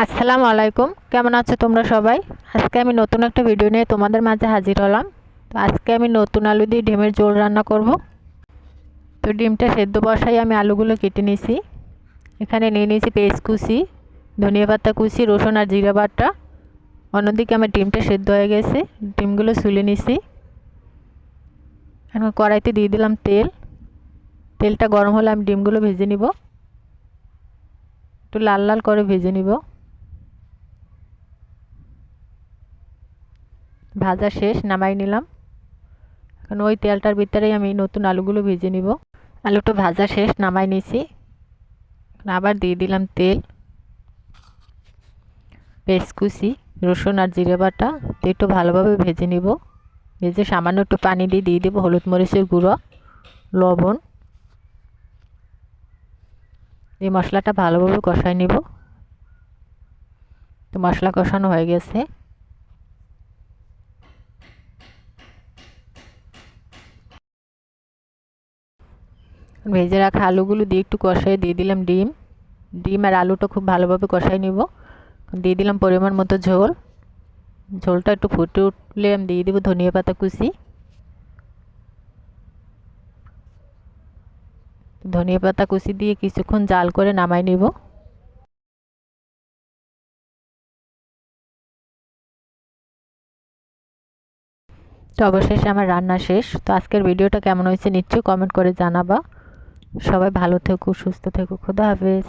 আসসালামু আলাইকুম। কেমন আছো তোমরা সবাই? আজকে আমি নতুন একটা ভিডিও নিয়ে তোমাদের মাঝে হাজির হলাম। তো আজকে আমি নতুন আলু দিয়ে ডিমের ঝোল রান্না করব। তো ডিমটা সেদ্ধ বসাই আমি আলুগুলো কেটে নিয়েছি এখানে নিয়ে নিয়েছি পেঁয়াজ কুচি, ধনিয়া পাতা কুচি, রসুন আর জিরা বাটা। অন্যদিকে আমার ডিমটা সেদ্ধ হয়ে গেছে। ডিমগুলো সুলে নিছি। এখন কড়াইতে দিয়ে দিলাম তেল। তেলটা গরম হলে আমি ডিমগুলো ভেজে নিব। একটু লাল লাল করে ভেজে নিব। ভাজা শেষ, নামাই নিলাম। এখন ওই তেলটার ভিতরেই আমি নতুন আলুগুলো ভেজে নিব। আলুটা ভাজা শেষ, নামাই নিছি। আবার দিয়ে দিলাম তেল। পেস্কুচি রসুন আর জিরে বাটা একটু ভালোভাবে ভেজে নিব। ভেজে সামান্য একটু পানি দিয়ে দিয়ে দেবো, হলুদ মরিচের গুঁড়ো, লবণ। এই মশলাটা ভালোভাবে কষাই নিব। তো মশলা কষানো হয়ে গেছে। ভেজে রাখা আলুগুলো দিয়ে একটু কষাই দিয়ে দিলাম ডিম। ডিম আর আলুটা খুব ভালোভাবে কষাই নিব। দিয়ে দিলাম পরিমাণ মতো ঝোল। ঝোলটা একটু ফুটে উঠলে আমি দিয়ে দেবো ধনিয়া পাতা কুচি। ধনিয়া পাতা কুচি দিয়ে কিছুক্ষণ জাল করে নামাই নিব। তো অবশেষে আমার রান্না শেষ। তো আজকের ভিডিওটা কেমন হয়েছে নিশ্চয়ই কমেন্ট করে জানাবা। সবাই ভালো থেকো সুস্থ থেকো খুদা হাফেজ।